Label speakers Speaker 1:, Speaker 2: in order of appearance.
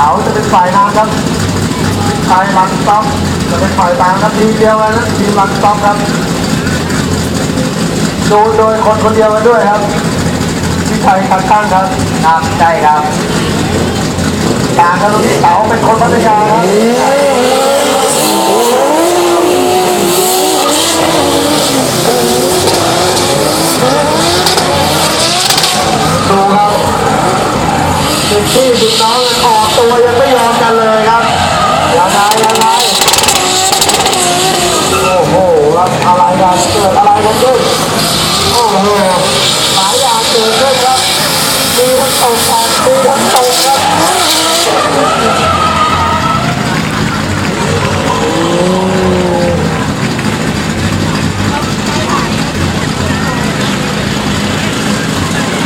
Speaker 1: ครับชายลันต็อกจะเป็นฝ่ายต่างครับทีมเดียวกันนะทีมลันต็อกครับดูโดยคนคนเดียวกันด้วยครับพี่ชัยคันตั้งครับ
Speaker 2: ครับใช่ครับ
Speaker 1: ต่างกันตรงที่เสาเป็นคนพัทยาครับดูครับสิบพี่สิบน้องกันออกตัวยังไม่ยอมกันเลยครับ อะไงยังไงโอ้โหอะไรกันเกิดอะไรกันขึ้นโอ้โหหลายอย่างเกิดขึ้นครับมีทั้งตกแตกมีทั้งตกครับ